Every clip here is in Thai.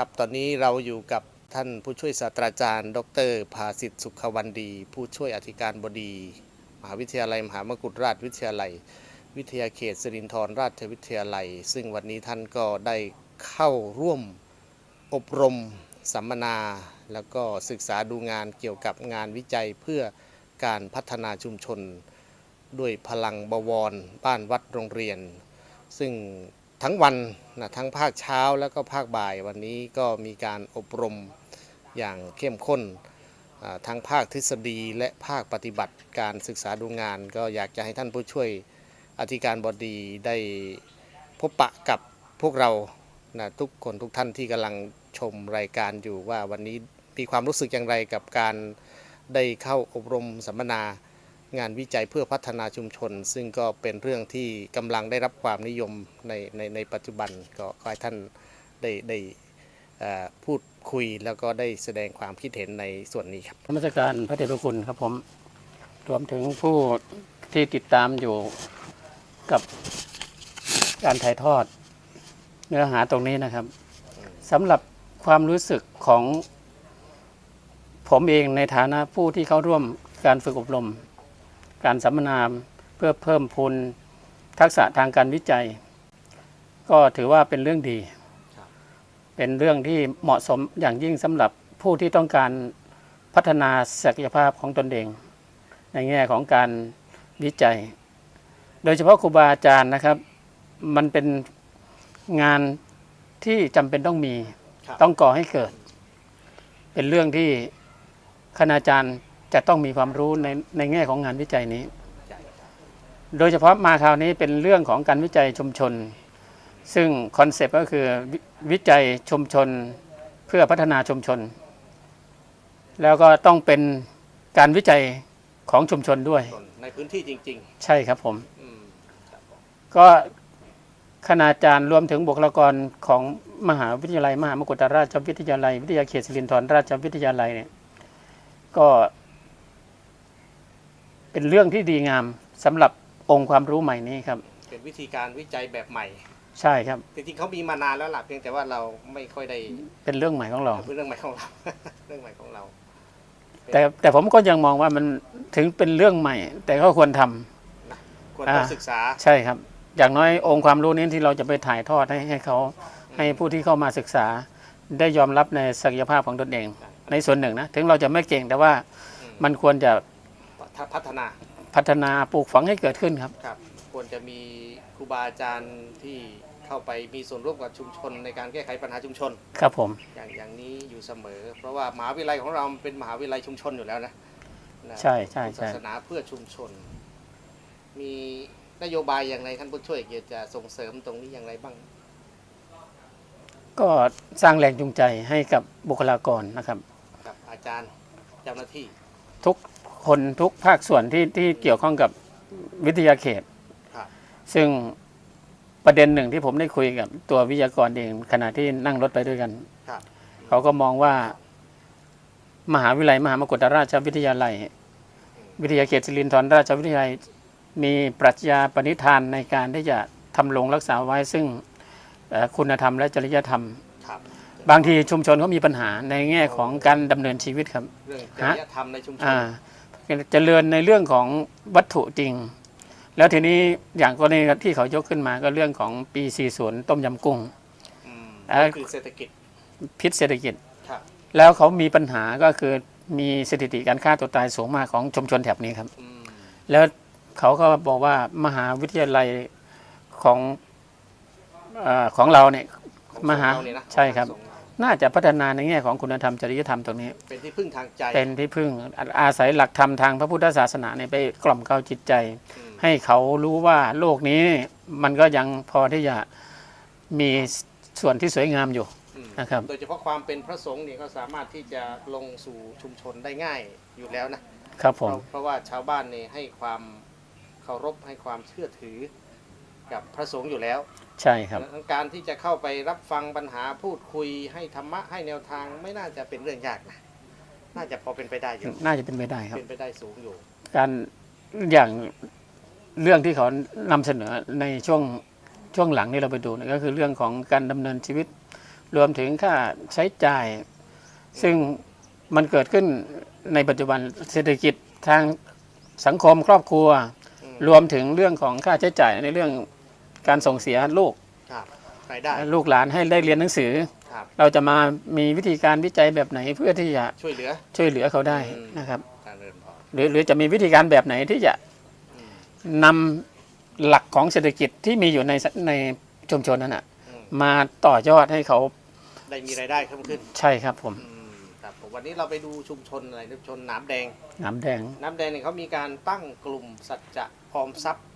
ครับตอนนี้เราอยู่กับท่านผู้ช่วยศาสตราจารย์ ดรภาสิทธิ์สุขวันดี ผู้ช่วยอธิการบดี มหาวิทยาลัยมหามกุฏราชวิทยาลัย วิทยาเขตสิรินธรราชวิทยาลัย ซึ่งวันนี้ท่านก็ได้เข้าร่วมอบรมสัมมนา แล้วก็ศึกษาดูงานเกี่ยวกับงานวิจัยเพื่อการพัฒนาชุมชน ด้วยพลังบวร บ้านวัดโรงเรียน ซึ่ง ทั้งวันนะทั้งภาคเช้าแล้วก็ภาคบ่ายวันนี้ก็มีการอบรมอย่างเข้มข้นทั้งภาคทฤษฎีและภาคปฏิบัติการศึกษาดูงาน ก็อยากจะให้ท่านผู้ช่วยอธิการบดีได้พบปะกับพวกเรานะทุกคนทุกท่านที่กำลังชมรายการอยู่ว่าวันนี้มีความรู้สึกอย่างไรกับการได้เข้าอบรมสัมมนา งานวิจัยเพื่อพัฒนาชุมชน ซึ่งก็เป็นเรื่องที่กำลังได้รับความนิยมในในในปัจจุบันก็ขอให้ท่านได้ได้พูดคุยแล้วก็ได้แสดงความคิดเห็นในส่วนนี้ครับธรรมสการพระเดชพระคุณครับผมรวมถึงผู้ที่ติดตามอยู่กับการถ่ายทอด เนื้อหาตรงนี้นะครับสำหรับความรู้สึกของผมเองในฐานะผู้ที่เข้าร่วมการฝึกอบรม การสัมมนาเพื่อเพิ่มพูนทักษะทางการวิจัย ก็ถือว่าเป็นเรื่องดีครับเป็นเรื่องที่เหมาะสมอย่างยิ่งสำหรับผู้ที่ต้องการพัฒนาศักยภาพของตนเอง ในแง่ของการวิจัย โดยเฉพาะครูบาอาจารย์นะครับ มันเป็นงานที่จำเป็นต้องมีครับต้องก่อให้เกิด เป็นเรื่องที่คณาจารย์ จะต้องมีความรู้ในในแง่ของงานวิจัยนี้ โดยเฉพาะมาคราวนี้เป็นเรื่องของการวิจัยชุมชน ซึ่งคอนเซปต์ก็คือววิจัยชุมชนเพื่อพัฒนาชุมชน แล้วก็ต้องเป็นการวิจัยของชุมชนด้วย ในพื้นที่จริงใช่ครับผมๆอืมครับผมก็คณาจารย์รวมถึงบุคลากรของมหาวิทยาลัย มหามกุฏราชวิทยาลัย วิทยาเขตสิรินธรราชวิทยาลัยเนี่ยก็ เป็นเรื่องที่ดีงามสำหรับองค์ความรู้ใหม่นี้ครับ เป็นวิธีการวิจัยแบบใหม่ ใช่ครับ จริงๆเขามีมานานแล้วล่ะเพียงแต่ว่าเราไม่ค่อยได้เป็นเรื่องใหม่ของเราเป็นเรื่องใหม่ของเรา เรื่องใหม่ของเรา แต่แต่ผมก็ยังมองว่ามันถึงเป็นเรื่องใหม่ แต่ก็ควรทำ ควรต้องอ่า ศึกษา ใช่ครับ อย่างน้อยองค์ความรู้นี้ที่เราจะไปถ่ายทอดให้ให้เขา ให้ผู้ที่เข้ามาศึกษา ได้ยอมรับในศักยภาพของตนเอง ในส่วนหนึ่งนะ ถึงเราจะไม่เก่งแต่ว่าอืมมันควรจะ ถ้าพัฒนาพัฒนาปลูกฝังให้เกิดขึ้นครับ ครับ ควรจะมีครูบาอาจารย์ที่เข้าไปมีส่วนร่วมกับชุมชน ในการแก้ไขปัญหาชุมชน ครับผม อย่างอย่างนี้อยู่เสมอ เพราะว่ามหาวิทยาลัยของเราเป็นมหาวิทยาลัยชุมชนอยู่แล้วนะนะใช่ใช่ศาใช่สนาเพื่อชุมชน มีนโยบายอย่างไรท่านผู้ช่วยเกียรติจะส่งเสริมตรงนี้อย่างไรบ้าง ก็สร้างแรงจูงใจให้กับบุคลากรนะครับกับ อาจารย์เจ้าหน้าที่ทุก คนทุกภาคส่วนที่ที่เกี่ยวข้องกับวิทยาเขตครับซึ่งประเด็นหนึ่งที่ผมได้คุยกับตัววิทยากรเองขณะที่นั่งรถไปด้วยกันครับเขาก็มองว่ามหาวิทยาลัยมหามกุฏราชวิทยาลัย วิทยาเขตสิรินธรราชวิทยาลัยมีปรัชญาปณิธานในการที่จะทำลงรักษาไว้ซึ่งเอ่อคุณธรรมและจริยธรรมครับบางทีชุมชนเขามีปัญหาในแง่ของการดำเนินชีวิตครับเรื่องจฮะริยธรรมในชุมชนอ่า เจริญในเรื่องของวัตถุจริง แล้วทีนี้อย่างกรณีที่เขายกขึ้นมาก็เรื่องของปี 40 ต้มยำกุ้งอืมเอ่อคือเศรษฐกิจพิษเศรษฐกิจครับแล้วเขามีปัญหาก็คือมีสถิติการฆ่าตัวตายสูงมากของชุมชนแถบนี้ครับอืมแล้วเขาก็บอกว่ามหาวิทยาลัยของเออของเราเนี่ยของมหาเรเนี่ยนะใช่ครับของเา น่าจะพัฒนาในแง่ของคุณธรรมจริยธรรมตรงนี้ เป็นที่พึ่งทางใจ เป็นที่พึ่งอาอาศัยหลักธรรมทางพระพุทธศาสนาเนี่ยไปกล่อมเกลาจิตใจอืมให้เขารู้ว่าโลกนี้มันก็ยังพอที่จะมีส่วนที่สวยงามอยู่อืมนะครับโดยเฉพาะความเป็นพระสงฆ์เนี่ยก็สามารถที่จะลงสู่ชุมชนได้ง่ายอยู่แล้วนะครับผมเพราะเพราะว่าชาวบ้านเนี่ยให้ความเคารพให้ความเชื่อถือ กับพระสงฆ์อยู่แล้วใช่ครับดังนั้นการที่จะเข้าไปรับฟังปัญหาพูดคุยให้ธรรมะให้แนวทางไม่น่าจะเป็นเรื่องยากนะน่าจะพอเป็นไปได้อยู่น่าจะเป็นไปได้ครับ เป็นไปได้สูงอยู่ การอย่างเรื่องที่เขานำเสนอในช่วงช่วงหลังนี่เราไปดูเนี่ยก็คือเรื่องของการดำเนินชีวิต รวมถึงค่าใช้จ่าย ซึ่งมันเกิดขึ้นในปัจจุบันเศรษฐกิจทางสังคมครอบครัวอืมรวมถึงเรื่องของค่าใช้จ่ายในเรื่อง การส่งเสียลูกครับรายได้ ลูกหลานให้ได้เรียนหนังสือ ครับ เราจะมามีวิธีการวิจัยแบบไหนเพื่อที่จะช่วยเหลือ ช่วยเหลือเขาได้อืม นะครับ การเริญพรหรือหรือจะมีวิธีการแบบไหนที่จะอืมนำหลักของเศรษฐกิจที่มีอยู่ในสในชุมชนนั้นนะอืมมาต่อยอดให้เขาได้มีรายได้เพิ่มขึ้นใช่ครับผมอืมครับผมวันนี้เราไปดูชุมชนอะไรชุมชนน้ำแดง น้ำแดงน้ำแดงเนี่ยเขามีการตั้งกลุ่มสัจจะออมทรัพย์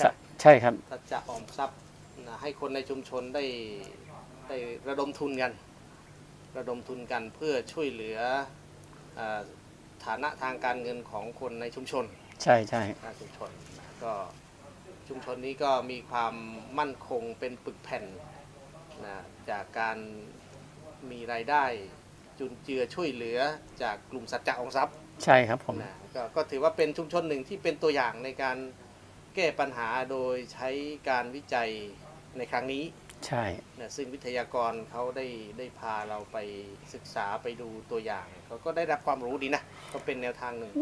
สะใช่ครับ สัจจะออมทรัพย์นะให้คนในชุมชนได้ได้ระดมทุนกัน ระดมทุนกันเพื่อช่วยเหลือเอ่อฐานะทางการเงินของคนในชุมชนใช่ใช่หน้าชุมชนนะก็ชุมชนนี้ก็มีความมั่นคงเป็นปึกแผ่นนะจากการมีรายได้จุนเจือช่วยเหลือจากกลุ่มสัจจะออมทรัพย์ ใช่ครับผม นะกก็ถือว่าเป็นชุมชนหนึ่งที่เป็นตัวอย่างในการ แก้ปัญหาโดยใช้การวิจัยในครั้งนี้ใช่นะซึ่งวิทยากรเขาได้ได้พาเราไปศึกษาไปดูตัวอย่างเขาก็ได้รับความรู้ดีนะก็เป็นแนวทางหนึ่ง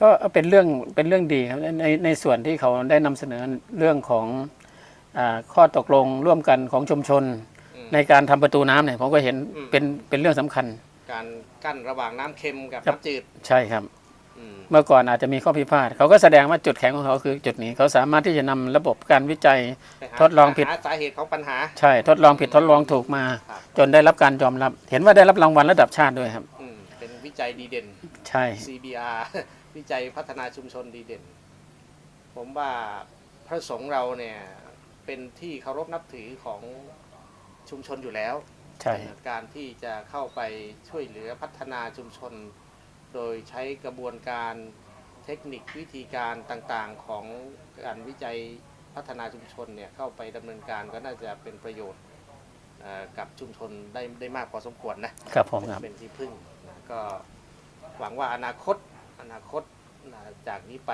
ก็เป็นเรื่องเป็นเรื่องดีครับในในส่วนที่เขาได้นำเสนอเรื่องของอาข้อตกลงร่วมกันของชุมชน อืมในการทำประตูน้ำเนี่ยผมก็เห็นอืม เป็นเป็นเรื่องสำคัญ การกั้นระหว่างน้ำเค็มกับครับ น้ำจืด ใช่ครับอืม เมื่อก่อนอาจจะมีข้อพิพาทเขาก็แสดงว่าจุดแข็งของเขาคือจุดนี้เขาสามารถที่จะนำระบบการวิจัยไปหาทดลองผิดหาสาเหตุของปัญหา ใช่ทดลองผิดทดลองถูกมาครับจนได้รับการยอมรับ เห็นว่าได้รับรางวัลระดับชาติด้วยครับอืมเป็นวิจัยดีเด่น ใช่ CBR วิจัยพัฒนาชุมชนดีเด่น ผมว่าพระสงฆ์เราเนี่ยเป็นที่เคารพนับถือของชุมชนอยู่แล้วใช่การที่จะเข้าไปช่วยเหลือพัฒนาชุมชน โดยใช้กระบวนการเทคนิควิธีการต่างๆของการวิจัยพัฒนาชุมชนเนี่ยเข้าไปดำเนินการก็น่าจะเป็นประโยชน์เอ่อกับชุมชนได้ได้มากพอสมควรนะ ครับผมครับ เป็นที่พึ่งนะก็หวังว่าอนาคตอนาคตนะจากนี้ไป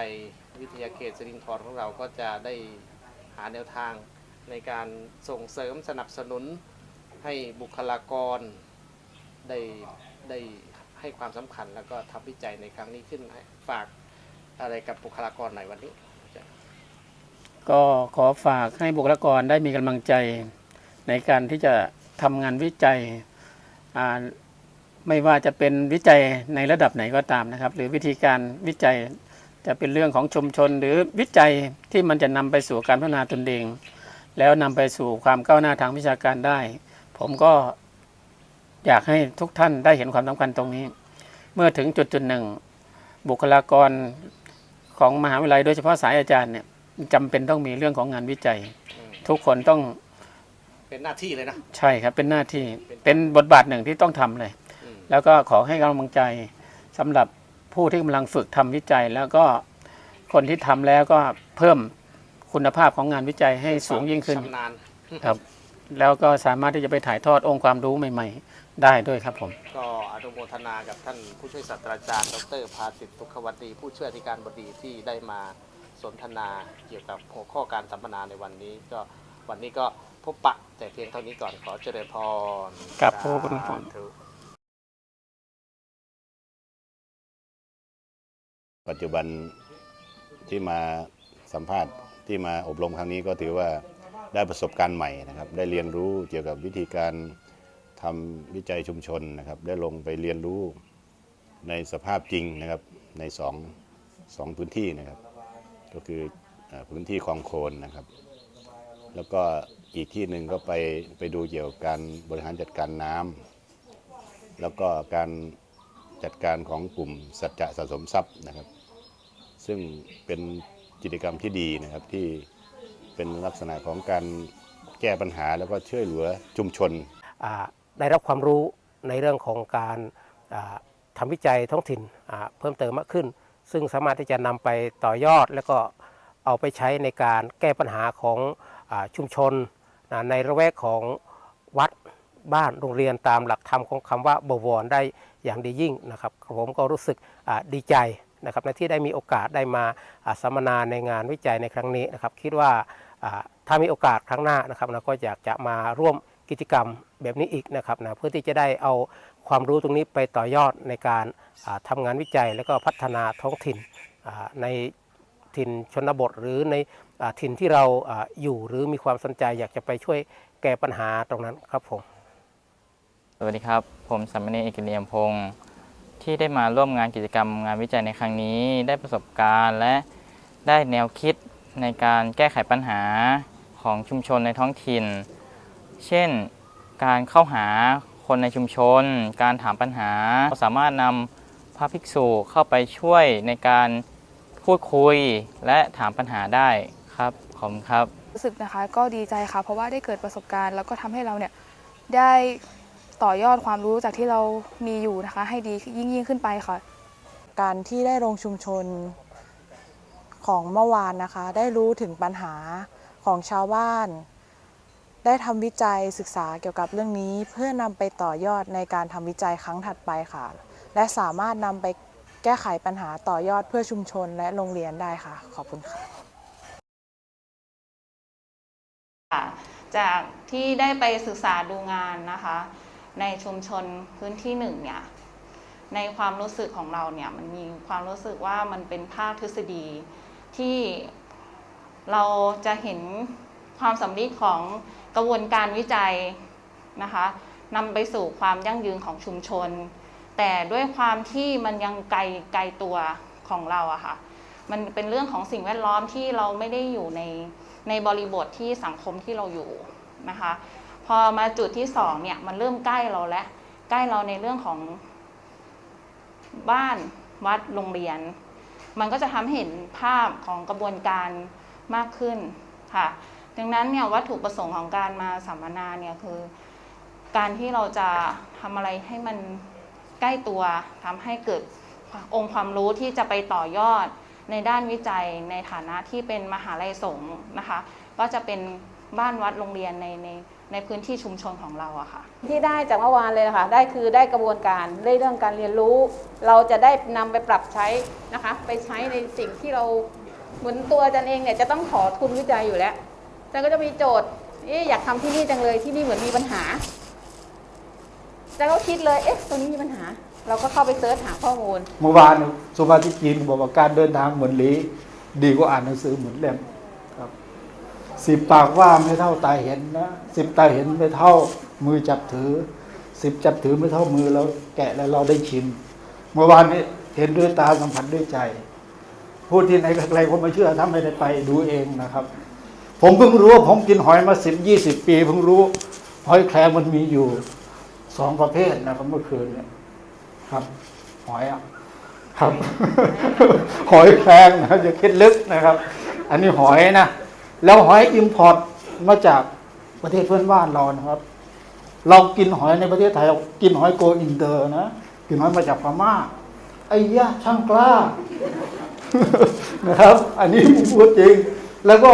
วิทยาเขตสิรินธรของเราก็จะได้หาแนวทางในการส่งเสริมสนับสนุนให้บุคลากรได้ได้ ให้ความสำคัญแล้วก็ทำวิจัยในครั้งนี้ขึ้นให้ฝากอะไรกับบุคลากรหน่อยวันนี้ ก็ขอฝากให้บุคลากรได้มีกำลังใจในการที่จะทำงานวิจัยไม่ว่าจะเป็นวิจัยในระดับไหนก็ตามนะครับ หรือวิธีการวิจัยจะเป็นเรื่องของชุมชน หรือวิจัยที่มันจะนำไปสู่การพัฒนาตนเอง แล้วนำไปสู่ความก้าวหน้าทางวิชาการได้ ผมก็ อยากให้ทุกท่านได้เห็นความสำคัญตรงนี้ เมื่อถึงจุดจุดหนึ่ง บุคลากรของมหาวิทยาลัยโดยเฉพาะสายอาจารย์เนี่ยจำเป็นต้องมีเรื่องของงานวิจัยอืมทุกคนต้องเป็นหน้าที่เลยนะ ใช่ครับเป็นหน้าที่เป็นบทบาทหนึ่งที่ต้องทำเลยอืมแล้วก็ขอให้กำลังใจสำหรับผู้ที่กำลังฝึกทำวิจัย แล้วก็คนที่ทำแล้วก็เพิ่มคุณภาพของงานวิจัยให้สูงยิ่งขึ้นชำนาญครับ แล้วก็สามารถที่จะไปถ่ายทอดองค์ความรู้ใหม่ ๆ ได้ด้วยครับผม ก็อนุโมทนากับท่านผู้ช่วยศาสตราจารย์ ดรภาสิทธิ์สุขวัตดี ผู้ช่วยอธิการบดีที่ได้มาสนทนาเกี่ยวกับหัวข้อการสัมมนาในวันนี้ ก็วันนี้ก็พบปะแต่เพียงเท่านี้ก่อนขอเจริญพรครับขอบคุณครับ สาธุ ปัจจุบันที่มาสัมภาษณ์ที่มาอบรมครั้งนี้ก็ถือว่าได้ประสบการณ์ใหม่นะครับ ได้เรียนรู้เกี่ยวกับวิธีการ ทำวิจัยชุมชนนะครับ ได้ลงไปเรียนรู้ในสภาพจริงนะครับในสองสองพื้นที่นะครับ ก็คืออพื้นที่คลองโคนนะครับ แล้วก็อีกที่หนึ่งก็ไปไปดูเกี่ยวกับการบริหารจัดการน้ำแล้วก็การจัดการของกลุ่มสัจจะสะสมทรัพย์นะครับ ซึ่งเป็นกิจกรรมที่ดีนะครับที่เป็นลักษณะของการแก้ปัญหาแล้วก็ช่วยเหลือชุมชนอ่า ได้รับความรู้ในเรื่องของการอ่าทำวิจัยท้องถิ่นเพิ่มเติมมากขึ้น ซึ่งสามารถที่จะนำไปต่อยอด แล้วก็เอาไปใช้ในการแก้ปัญหาของอชุมชนในระแวกของวัดบ้านโรงเรียนตามหลักธรรมของคำว่าบวรได้อย่างดียิ่งนะครับผมก็รู้สึกดีใจนะครับในที่ได้มีโอกาสได้มาสัมมนาในงานวิจัยในครั้งนี้นะครับ คิดว่าถ้ามีโอกาสครั้งหน้านะครับเราก็อยากจะมาร่วม กิจกรรมแบบนี้อีกนะครับนะเพื่อที่จะได้เอาความรู้ตรงนี้ไปต่อยอดในการทำางานวิจัย และก็พัฒนาท้องถิ่นในถิ่นชนบทหรือในอถิ่นที่เราออยู่หรือมีความสนใจอยากจะไปช่วยแก้ปัญหาตรงนั้นครับผม สวัสดีครับ ผมสามเณรเอกเลียมพงศ์ที่ได้มาร่วมงานกิจกรรมงานวิจัยในครั้งนี้ ได้ประสบการณ์และได้แนวคิดในการแก้ไขปัญหาของชุมชนในท้องถิ่น เช่น การเข้าหาคนในชุมชน การถามปัญหาเราสามารถนำพระภิกษุเข้าไปช่วยในการพูดคุยและถามปัญหาได้ครับขอบคุณครับ รู้สึกนะคะก็ดีใจค่ะ เพราะว่าได้เกิดประสบการณ์ แล้วก็ทำให้เราเนี่ยได้ต่อยอดความรู้จากที่เรามีอยู่นะคะ ให้ดียิ่งยิ่งขึ้นไปค่ะ การที่ได้ลงชุมชนของเมื่อวานนะคะ ได้รู้ถึงปัญหาของชาวบ้าน ได้ทำวิจัยศึกษาเกี่ยวกับเรื่องนี้ เพื่อนำไปต่อยอดในการทำวิจัยครั้งถัดไปค่ะ และสามารถนำไปแก้ไขปัญหาต่อยอดเพื่อชุมชนและโรงเรียนได้ค่ะ ขอบคุณค่ะจากที่ได้ไปศึกษาดูงานนะคะ ในชุมชนพื้นที่หนึ่งเนี่ยในความรู้สึกของเราเนี่ยมันมีความรู้สึกว่ามันเป็นภาคทฤษฎีที่เราจะเห็นความสำลิดของ กระบวนการวิจัยนะคะนำไปสู่ความยั่งยืนของชุมชน แต่ด้วยความที่มันยังไกลไกลตัวของเราอะค่ะมันเป็นเรื่องของสิ่งแวดล้อมที่เราไม่ได้อยู่ในในบริบทที่สังคมที่เราอยู่นะคะ พอมาจุดที่สองเนี่ยมันเริ่มใกล้เราแล้วใกล้เราในเรื่องของบ้านวัดโรงเรียน มันก็จะทำให้เห็นภาพของกระบวนการมากขึ้นค่ะ ดังนั้นเนี่ยวัตถุประสงค์ของการมาสัมมนาเนี่ยคือ การที่เราจะทำอะไรให้มันใกล้ตัวทำให้เกิดองค์ความรู้ที่จะไปต่อยอดในด้านวิจัยในฐานะที่เป็นมหาลัยสงฆ์นะคะ ก็จะเป็นบ้านวัดโรงเรียนในในในพื้นที่ชุมชนของเราอะค่ะ ที่ได้จากเมื่อวานเลยนะคะได้คือได้กระบวนการได้เรื่องการเรียนรู้ เราจะได้นำไปปรับใช้นะคะ ไปใช้ในสิ่งที่เราเหมือนตัวอาจารย์เองเนี่ยจะต้องขอทุนวิจัยอยู่แล้ว อาจารย์ก็จะมีโจทย์เอ๊ะอยากทำที่นี่จังเลยที่นี่เหมือนมีปัญหาอาจารย์ก็คิดเลยเอ๊ะตรงนี้มีปัญหา เราก็เข้าไปเสิร์ชหาข้อมูลเมื่อวานสุภาษิตจีนบอกว่าการเดินทางเหมือนหลีดีกว่าอ่านหนังสือเหมือนเล่มครับสิบปากว่าไม่เท่าตาเห็นนะสิบตาเห็นไม่เท่ามือจับถือสิบจับถือไม่เท่ามือเราแกะแล้วเราได้ชิม เมื่อวานนี้เห็นด้วยตาสัมผัสด้วยใจ พูดที่ไหนใครๆก็ไม่เชื่อถ้าไม่ได้ไปดูเองนะครับ ผมเพิ่งรู้ว่าผมกินหอยมาสิบยี่สิบปีเพิ่งรู้หอยแครงมันมีอยู่สองประเภทนะครับเมื่อคืนเนี่ย ครับ หอยอะครับ หอยแครงนะอย่าคิดลึกนะครับ อันนี้หอยนะแล้วหอยอิมพอร์ตมาจากประเทศเพื่อนบ้านเรานะครับ เรากินหอยในประเทศไทยเรากินหอยโกอินเตอร์นะกินหอยมาจากพม่าไอ้ยะช่างกล้านะครับ อันนี้พูดจริง แล้วก็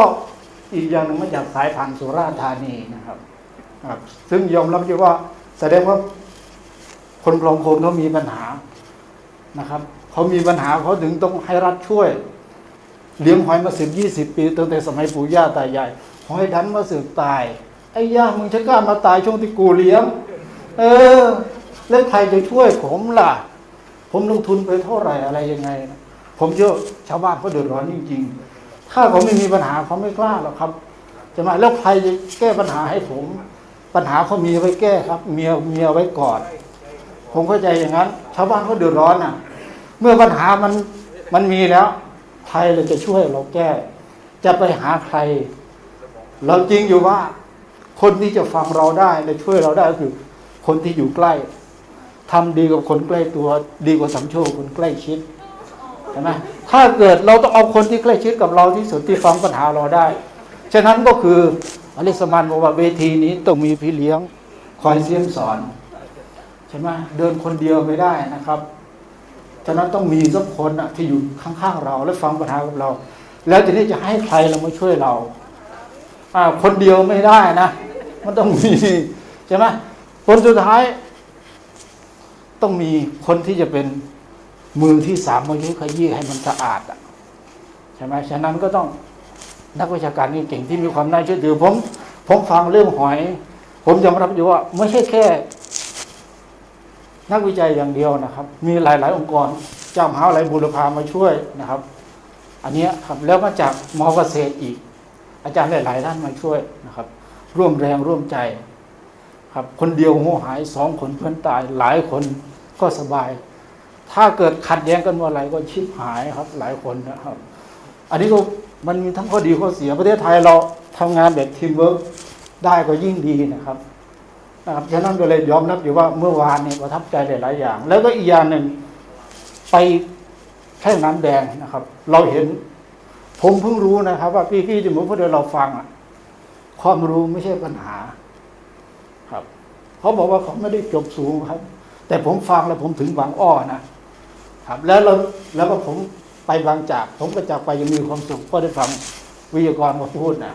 อีกอย่างหนึ่งมาจากสายพันธุ์สุราษฎร์ธานีนะครับครับ ซึ่งยอมรับอยู่ว่าแสดงว่าคนคลองโคนเขามีปัญหานะครับเขามีปัญหาเขาถึงต้องให้รัฐช่วย เลี้ยงหอยมาสิบยี่สิบปีตั้งแต่สมัยปู่ย่าตายายหอยดันมาสืบตายไอ้ย่ามึงจะกล้ามาตายช่วงที่กูเลี้ยง เออ แล้วใครจะช่วยผมล่ะ ผมลงทุนไปเท่าไหร่อะไรยังไง ผมเชื่อชาวบ้านเขาเดือดร้อนจริงๆ ถ้าเขาไม่มีปัญหาเขาไม่กล้าหรอกครับจะมาแล้วใครจะแก้ปัญหาให้ผม ปัญหาเขามีไว้แก้ครับ เมียเมียไว้ก่อนผมเข้าใจอย่างนั้น ชาวบ้านเขาเดือดร้อนอะ เมื่อปัญหามันมันมีแล้วใครเราจะช่วยเราแก้ จะไปหาใคร เราจริงอยู่ว่า คนที่จะฟังเราได้และช่วยเราได้ก็คือ คนที่อยู่ใกล้ทำดีกับคนใกล้ตัว ดีกว่าสำโชคคนใกล้ชิด ช่ไหมถ้าเกิดเราต้องเอาคนที่ใกล้ชิดกับเราที่สุดที่ฟังปัญหาเราได้ ฉะนั้นก็คืออลิสมานบอกว่าเวทีนี้ต้องมีพี่เลี้ยงคอยเสียมสอนใช่ไหมเดินคนเดียวไม่ได้นะครับ ฉะนั้นต้องมีสักคนอะที่อยู่ข้างๆเรา และฟังปัญหากับเรา แล้วทีนี้จะให้ใครเรามาช่วยเราอ่าคนเดียวไม่ได้นะ มันต้องมีใช่ไหมคนสุดท้าย ต้องมีคนที่จะเป็น มือที่สามมายุขยี้ให้มันสะอาดอะใช่ไหมฉะนั้นก็ต้องนักวิชาการนี่เก่งที่มีความน่าเชื่อถือผมผมฟังเรื่องหอย ผมยอมรับอยู่ว่า ไม่ใช่แค่ นักวิจัยอย่างเดียวนะครับ มีหลาย ๆ องค์กรเจ้ามหาวิทยาลัยบูรพามาช่วยนะครับ อันนี้ครับแล้วมาจากมอเกษตรอีก อาจารย์หลาย ๆ ท่านมาช่วยนะครับ ร่วมแรงร่วมใจ ครับ คนเดียวหัวหายสองคนเพื่อนตายหลายคนก็สบาย ถ้าเกิดขัดแย้งกันเมื่อไหร่ก็ชิบหายครับ หลายคนนะครับ อันนี้ก็มันมีทั้งข้อดีข้อเสียประเทศไทยเราทำงานแบบทีมเวิร์กได้ก็ยิ่งดีนะครับนะครับฉะนั้นก็เลยยอมรับอยู่ว่าเมื่อวานเนี่ยประทับใจหลาย ๆ อย่าง แล้วก็อีกอย่างหนึ่งไปแค่น้ำแดงนะครับ เราเห็น ผมเพิ่งรู้นะครับ ว่าพี่ๆที่หมู่พวกเดียวเราฟังอะความรู้ไม่ใช่ปัญหา ครับเขาบอกว่าเขาไม่ได้จบสูงครับ แต่ผมฟังแล้วผมถึงบางอ้อนะ ครับแล้วเราแล้วก็ผมไปบางจาก ผมก็จากไปยังมีความสุขก็ได้ฟังวิทยากรมาพูดนะ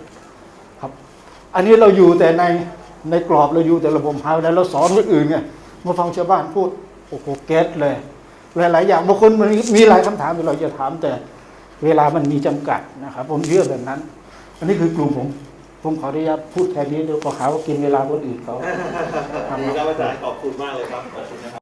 ครับ อันนี้เราอยู่แต่ในในกรอบเราอยู่แต่ระบบหาแล้วเราสอนคนอื่นไงมาฟังชาวบ้านพูดโอ้โหเก็ตเลย หลาย ๆ อย่างบางคนมันมีหลายคำถามที่เราจะถามแต่เวลามันมีจำกัดนะครับ ผมเชื่อแบบนั้น อันนี้คือกลุ่มผม ผมขออนุญาตพูดแค่นี้เดี๋ยวก็หาว่ากินเวลาคนอื่นเขาดีครับอาจารย์ขอบคุณมากเลยครับขอบคุณนะครับ